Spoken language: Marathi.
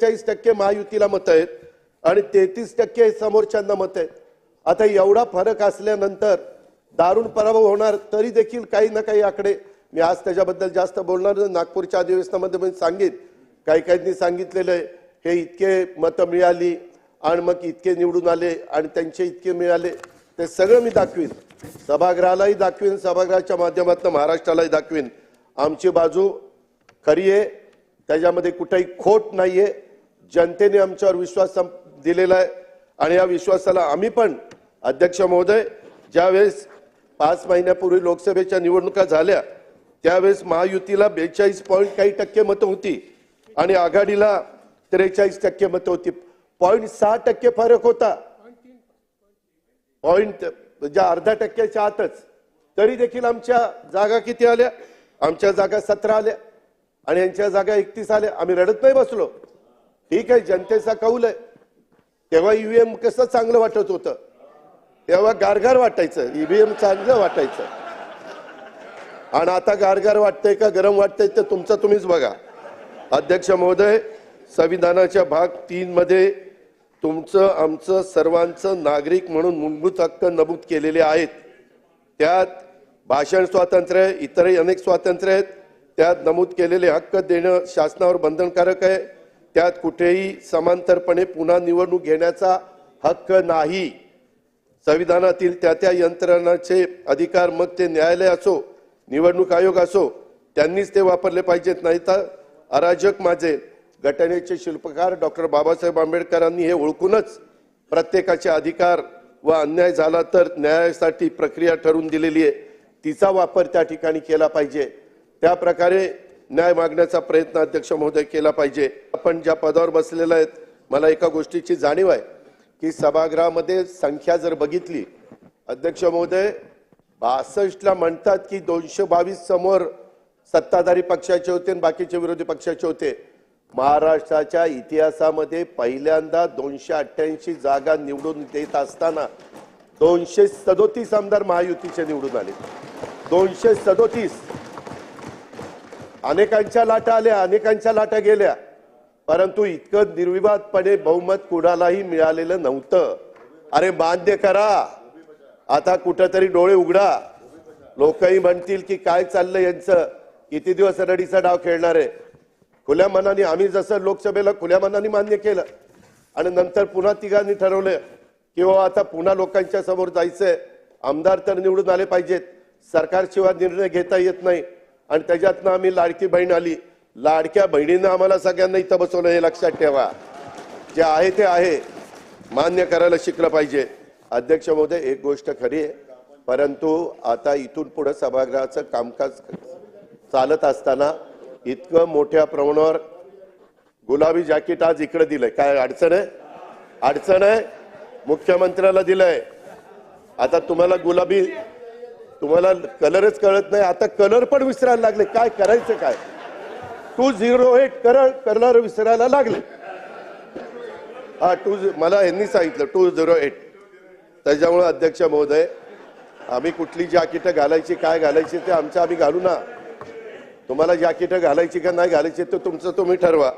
पंचेचाळीस टक्के महायुतीला मतं आहेत आणि तेहतीस टक्के समोरच्यांना मत आहेत. आता एवढा फरक असल्यानंतर दारुण पराभव होणार तरी देखील काही ना काही आकडे. मी आज त्याच्याबद्दल जास्त बोलणार नागपूरच्या अधिवेशनामध्ये मी सांगेन. काही काहींनी सांगितलेलं आहे. हे इतके मतं मिळाली आणि मग इतके निवडून आले आणि त्यांचे इतके मिळाले. ते सगळं मी दाखवीन. सभागृहालाही दाखवीन. सभागृहाच्या माध्यमातून महाराष्ट्रालाही दाखवीन. आमची बाजू खरी आहे. त्याच्यामध्ये कुठेही खोट नाहीये. जनतेने आमच्यावर विश्वास दिलेला आहे. आणि या विश्वासाला आम्ही पण अध्यक्ष महोदय ज्यावेळेस पाच महिन्यापूर्वी लोकसभेच्या निवडणुका झाल्या त्यावेळेस महायुतीला बेचाळीस पॉईंट काही टक्के मतं होती आणि आघाडीला त्रेचाळीस टक्के मतं होती. पॉईंट सहा टक्के फरक होता. पॉईंट म्हणजे अर्धा टक्क्याच्या आतच. तरी देखील आमच्या जागा किती आल्या? आमच्या जागा सतरा आल्या. आणि यांच्या जागा एकतीस आल्या. आम्ही रडत नाही बसलो. ठीक आहे जनतेचा कौल आहे. तेव्हा ईव्हीएम कसं चांगलं वाटत होतं? तेव्हा गारगार वाटायचं. ईव्हीएम चांगलं वाटायचं. आणि आता गारगार वाटतंय का गरम वाटतंय ते तुमचं तुम्हीच बघा. अध्यक्ष महोदय संविधानाच्या भाग तीन मध्ये तुमचं आमचं सर्वांचं नागरिक म्हणून मूलभूत हक्क नमूद केलेले आहेत. त्यात भाषण स्वातंत्र्य इतरही अनेक स्वातंत्र्य आहेत. त्यात नमूद केलेले हक्क देणं शासनावर बंधनकारक आहे. त्यात कुठेही समांतरपणे पुन्हा निवडणूक घेण्याचा हक्क नाही. संविधानातील त्या त्या यंत्रणाचे अधिकार मग ते न्यायालय असो निवडणूक आयोग असो त्यांनीच ते वापरले पाहिजेत. नाही तर अराजक माझे घटनेचे शिल्पकार डॉक्टर बाबासाहेब आंबेडकरांनी हे ओळखूनच प्रत्येकाचे अधिकार व अन्याय झाला तर न्यायासाठी प्रक्रिया ठरवून दिलेली आहे. तिचा वापर त्या ठिकाणी केला पाहिजे. त्या प्रकारे न्याय मागण्याचा प्रयत्न अध्यक्ष महोदय केला पाहिजे. आपण ज्या पदावर बसलेला आहेत मला एका गोष्टीची जाणीव आहे की सभागृहामध्ये संख्या जर बघितली अध्यक्ष महोदय बासष्टला म्हणतात की दोनशे बावीस समोर सत्ताधारी पक्षाचे होते आणि बाकीचे विरोधी पक्षाचे होते. महाराष्ट्राच्या इतिहासामध्ये पहिल्यांदा दोनशे अठ्ठ्याऐंशी जागा निवडून देत असताना दोनशे सदोतीस आमदार महायुतीचे निवडून आले. दोनशे सदोतीस अनेकांच्या लाटा आल्या अनेकांच्या लाटा गेल्या. परंतु इतकं निर्विवादपणे बहुमत कुणालाही मिळालेलं नव्हतं. अरे मान्य करा. आता कुठंतरी डोळे उघडा. लोकही म्हणतील की काय चाललं यांचं? किती दिवस रडीचा डाव खेळणार आहे? खुल्या मनाने आम्ही जसं लोकसभेला खुल्या मनाने मान्य केलं आणि नंतर पुन्हा तिघांनी ठरवलं की बाबा आता पुन्हा लोकांच्या समोर जायचंय. आमदार तर निवडून आले पाहिजेत. सरकारशिवाय निर्णय घेता येत नाही. आणि त्याच्यातनं आम्ही लाडकी बहीण आली. लाडक्या बहिणीनं आम्हाला सगळ्यांना इथं बसवलं हे लक्षात ठेवा. जे आहे ते आहे. मान्य करायला शिकलं पाहिजे. अध्यक्ष महोदय एक गोष्ट खरी आहे. परंतु आता इथून पुढे सभागृहाचं कामकाज चालत असताना इतकं मोठ्या प्रमाणावर गुलाबी जॅकेट आज इकडे दिलंय. काय अडचण आहे? अडचण आहे? मुख्यमंत्र्याला दिलंय. आता तुम्हाला गुलाबी तुम्हाला कलरच कळत नाही. आता कलर पण विसरायला लागले. काय करायचं काय? टू झिरो एट कर कलर विसरायला लागले. हा टू मला यांनी सांगितलं टू झिरो एट. त्याच्यामुळे अध्यक्ष महोदय आम्ही कुठली जॅकेटं घालायची काय घालायची ते आमचं आम्ही घालू ना. तुम्हाला जॅकेटं घालायची का नाही घालायची ते तुमचं तुम्ही ठरवा.